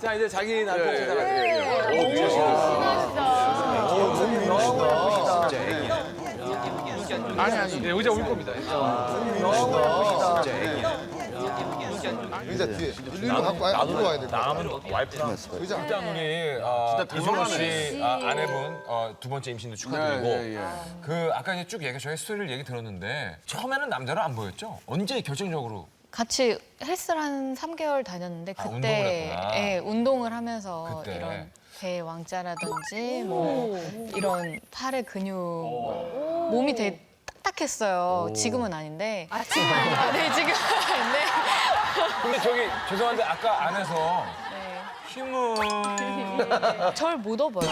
자 이제 자기 남편 찾아가세요. 아니 아니. 네, 의자 올 겁니다. 의자 뒤에 일로 갖고 와야 같아. 남은 와이프랑 의자 일단 우리 어, 이준호 씨 아, 아내분 어, 두 번째 임신도 축하드리고 예, 예. 그 아까 이제 쭉 얘기 저희 스토리를 얘기 들었는데 처음에는 남자로 안 보였죠? 언제 결정적으로 같이 헬스를 한 3개월 다녔는데 아, 운동을 그때 했구나. 예, 운동을 하면서 그때. 이런 배 왕자라든지 뭐 이런 팔의 근육 몸이 되게 딱딱했어요. 지금은 아닌데. 아, 지금 네, 지금 아닌데. 근데 저기 죄송한데 아까 안에서 네. 힘은 절 못 업어요.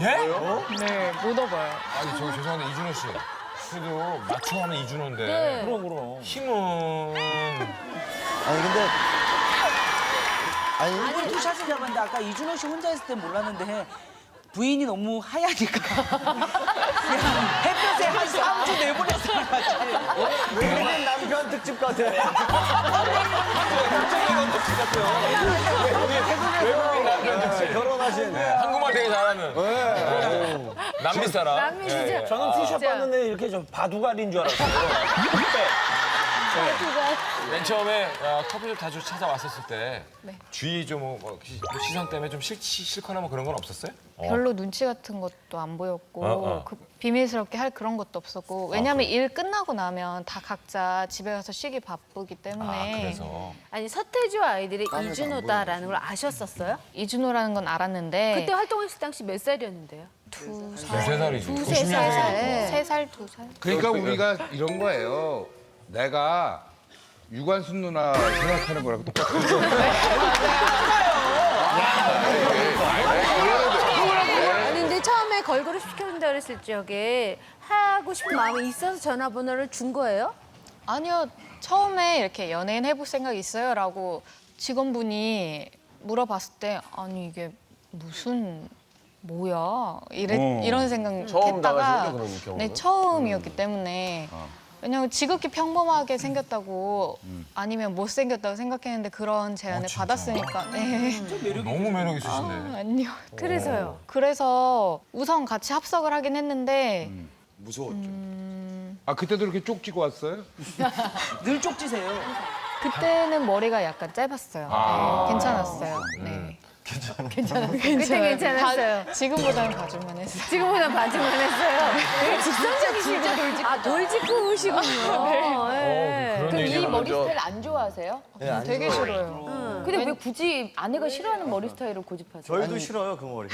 예? 네, 못 업어요. 아니 저기 죄송한데 이준호 씨 그래도 맞춤하면 이준호인데 네. 그럼 그럼 힘은 아니 근데 아니 아니 투샷을 잡았는데 아까 이준호 씨 혼자 있을 땐 몰랐는데 부인이 너무 하얘니까. 그냥 햇볕에 한 3주 내보냈어 외국인 남편 특집 같아. 외국인 남편 특집 결혼하신. 네, 한국말 되게 잘하는. 네. 남미 사람. 남미시죠? 저는 투샷 봤는데 이렇게 좀 바둑알인 줄 알았어요. 맨 처음에 어, 커피숍 자주 찾아왔었을 때 네. 주위 좀 뭐, 뭐 시- 뭐 시선 때문에 좀 싫지, 싫거나 뭐 그런 건 없었어요? 어. 별로 눈치 같은 것도 안 보였고 어, 어. 그 비밀스럽게 할 그런 것도 없었고 왜냐면 일 끝나고 나면 다 각자 집에 가서 쉬기 바쁘기 때문에 아 그래서 아니 서태지와 아이들이 이준호다라는 걸 아셨었어요? 이준호라는 건 알았는데 그때 활동했을 당시 몇 살이었는데요? 두세 살이지. 두세 90 년대. 살. 세 살, 두 살. 그러니까 우리가 이런 거예요. 내가 유관순 누나 생각하는 거랑 똑같아. 아니 근데 처음에 걸그룹 시켜준다 그랬을 적에 하고 싶은 마음이 있어서 전화번호를 준 거예요? 아니요, 처음에 이렇게 연예인 해볼 생각 있어요? 라고 직원분이 물어봤을 때 아니 이게 무슨 뭐야 이래, 이런 생각 처음 했다가 나가시는? 네 처음이었기 때문에 왜냐면 지극히 평범하게 생겼다고 아니면 못 생겼다고 생각했는데 그런 제안을 받았으니까. 네. 너무 매력 있으신데. 아니요. 그래서요. 그래서 우선 같이 합석을 하긴 했는데 무서웠죠. 아 그때도 이렇게 쪽지고 왔어요? 늘 쪽지세요. 그때는 머리가 약간 짧았어요. 네, 괜찮았어요. 네. 그때 괜찮았어요. 봐- 지금보다는 봐줄만 했어요 지금보다 봐주만 했어요. 되게 직선적이시고 돌직구. 아 돌직구시군요. 네. 그런 얘기를 이 머리 먼저- 스타일 안 좋아하세요? 네, 안 되게 좋아요. 싫어요 근데 왜 굳이 아내가 싫어하는 머리 스타일을 고집하세요? 저희도 싫어요 그 머리.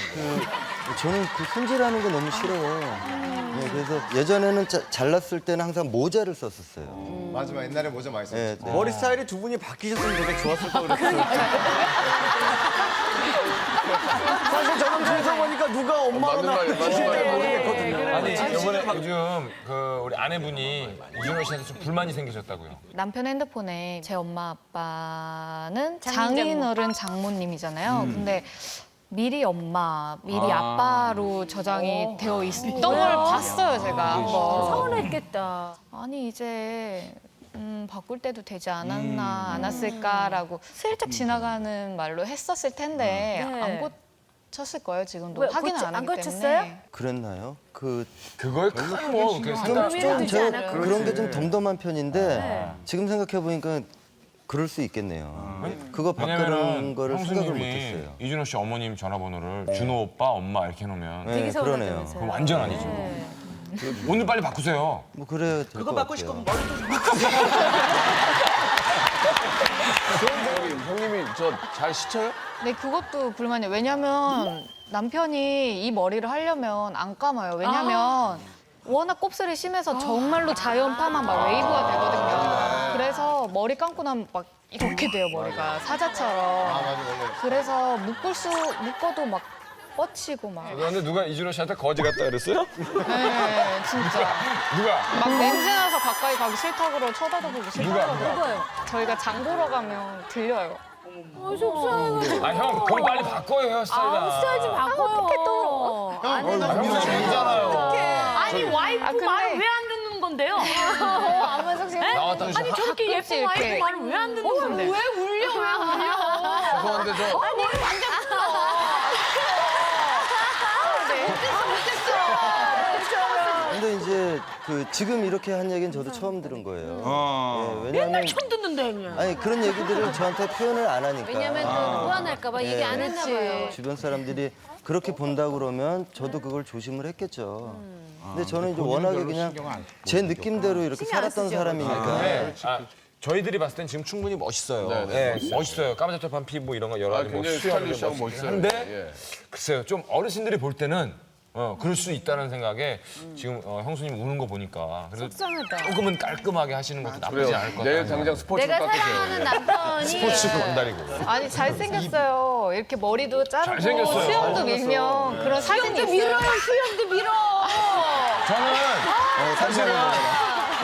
저는 그 손질하는 거 너무 싫어요. 네, 그래서 예전에는 자- 잘났을 때는 항상 모자를 썼었어요. 맞아, 맞아. 옛날에 모자 많이 네, 썼지. 네. 머리 스타일이 두 분이 바뀌셨으면 되게 좋았을 거 그랬어요. 사실 저는 뒤에서 보니까 누가 엄마로 맞는 말이에요. 맞는 말이에요. 모르겠거든요. 아니 이번에 요즘 그 우리 아내분이 이준호 씨한테 좀 불만이 생기셨다고요. 남편 핸드폰에 제 엄마 아빠는 장인 장인어른 장모님이잖아요 근데 미리 엄마, 미리 아. 빠로 저장이 되어 있던 걸 봤어요 제가 한번 서운했겠다. 아니 이제 음, 바꿀 때도 되지 않았나 않았을까라고 슬쩍 지나가는 말로 했었을 텐데 네. 안 고쳤을 거예요 지금도 왜, 확인을 고치- 안 안 하기 고쳤어요? 때문에 그랬나요? 그 그걸 큰뭐 그 생각 좀, 되지 저 않았고. 그런 게 좀 덤덤한 편인데 지금 생각해 보니까 그럴 수 있겠네요. 그거 바꾸는 왜냐면은 거를 생각을 형수님이 못했어요. 이준호 씨 어머님 전화번호를 준호 오빠 엄마 이렇게 해놓으면 네, 그러네요. 서운하다면서요. 그럼 완전 아니죠. 네. 오늘 빨리 바꾸세요. 뭐 그래야 될 그거 같아요. 거면 머리도 좀 형님이 저잘 씻어요? 네, 그것도 불만이에요. 왜냐면 남편이 이 머리를 하려면 안 감아요. 왜냐면 워낙 곱슬이 심해서 정말로 자연 파마 막 웨이브가 되거든요. 그래서 머리 감고 나면 막 이렇게 돼요, 머리가. 사자처럼. 아, 맞아, 맞아. 그래서 묶을 수, 묶어도 막 뻗치고 막. 그런데 누가 이준호 씨한테 거지 같다 그랬어요? 네, 진짜. 누가? 막 냄새나서 가까이 가기 싫다고 그러고 쳐다도 보기 누가? 싫다고 누가? 그러고. 저희가 장 보러 가면 들려요. 어, 속상해. 아형 그럼 빨리 바꿔요 헤어스타일. 아, 스타일 좀 바꿔요. 또. 아니, 아니 와이프 아, 근데- 말을 왜 안 듣는 건데요? 안만석 씨 나왔다. 아니 저렇게 가끔씩 예쁜 와이프 이렇게- 말을 왜 안 듣는 건데? 왜 울려, 왜 울려? 죄송한데 저 근데 이제 그 지금 이렇게 한 얘기는 저도 처음 들은 거예요. 어. 예, 왜냐하면 처음 듣는데 그냥. 아니 그런 얘기들을 저한테 표현을 안 하니까. 왜냐면 또 무안할까봐 얘기 안 했나 봐요. 주변 사람들이 그렇게 본다 그러면 저도 그걸 조심을 했겠죠. 근데 저는 이제 워낙에 별로 그냥 신경 안 제 느낌대로 이렇게 살았던 사람이니까. 네. 아, 저희들이 봤을 땐 지금 충분히 멋있어요. 네, 네, 네, 멋있어요. 까마잡잡한 피부 이런 거 여러 아, 가지 뭐 굉장히 수영하는 스타일리시하고 거 멋있어요. 한데 예. 글쎄요, 좀 어르신들이 볼 때는 어, 그럴 수 있다는 생각에 지금 어, 형수님 우는 거 보니까 그래서 속상하다. 조금은 깔끔하게 하시는 것도 나쁘지 그래요. 않을 것 내일 같아요. 당장 스포츠 내가 깎으세요. 사랑하는 남편이 스포츠 건달이고. 아니 잘생겼어요. 이렇게 머리도 자르고 잘생겼어요. 수염도 밀면 그런 사진이 있어요. 수염도 밀어. 저는 어, 사실은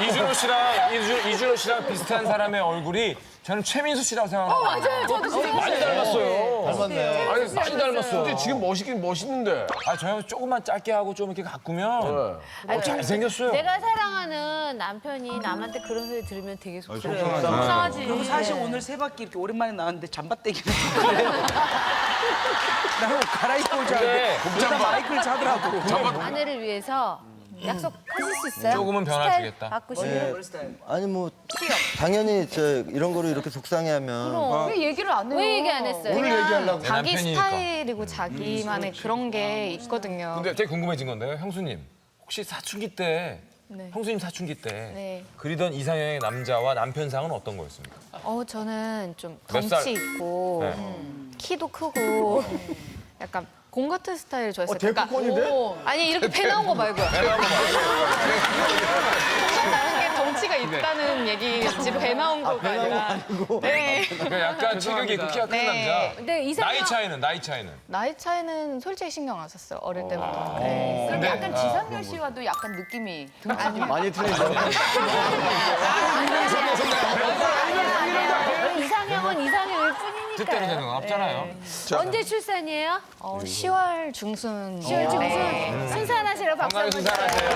이준호 씨랑 이준, 이준호 씨랑 비슷한 사람의 얼굴이 저는 최민수 씨라고 생각해요. 맞아요. 저도 진짜 많이 닮았어요. 닮았네. 아니 많이 닮았어. 근데 지금 멋있긴 멋있는데. 아, 저 형 조금만 짧게 하고 좀 이렇게 가꾸면 어, 잘생겼어요. 내가 사랑하는 남편이 남한테 그런 소리 들으면 되게 속상해. 속상하지. 그리고 사실 오늘 세 바퀴 이렇게 오랜만에 나왔는데 했거든요. 나옷 갈아입고. 근데 그러다 마이크를 차더라고. 아내를 위해서 약속하실 수 있어요? 조금은 변화 스타일 주겠다. 바꾸시면. 아니 뭐 당연히 저 이런 거로 이렇게 속상해하면 왜 얘기를 안 해요? 왜 얘기 안 했어요? 오늘 얘기하려고. 자기 남편이니까. 스타일이고 자기만의 그런 게 있거든요. 근데 되게 궁금해진 건데요, 형수님. 혹시 사춘기 때, 네. 형수님 사춘기 때 네. 그리던 이상형의 남자와 남편상은 어떤 거였습니까? 어 저는 좀 몇 살? 덩치 있고 네. 음, 키도 크고 약간 공 같은 스타일 좋아했어요. 그러니까 아니 이렇게 배 나온 거 말고요. 이게 덩치가 있다는 얘기였지 배 나온 거가 아니라. 네. 그러니까 약간 체격이 있고 키가 큰 네. 남자. 근데 이상형 나이 차이는, 나이 차이는. 나이 차이는 솔직히 신경 안 썼어요 어릴 아. 때부터. 네. 그럼 약간 지상렬 씨와도 약간 느낌이 많이 틀리죠. 이상형은 이상형일 뜻대로 되는. 건 없잖아요. 언제 출산이에요? 어, 10월 중순. 10월 중순. 네. 순산하시라 박수 건강히 한번 순산하세요.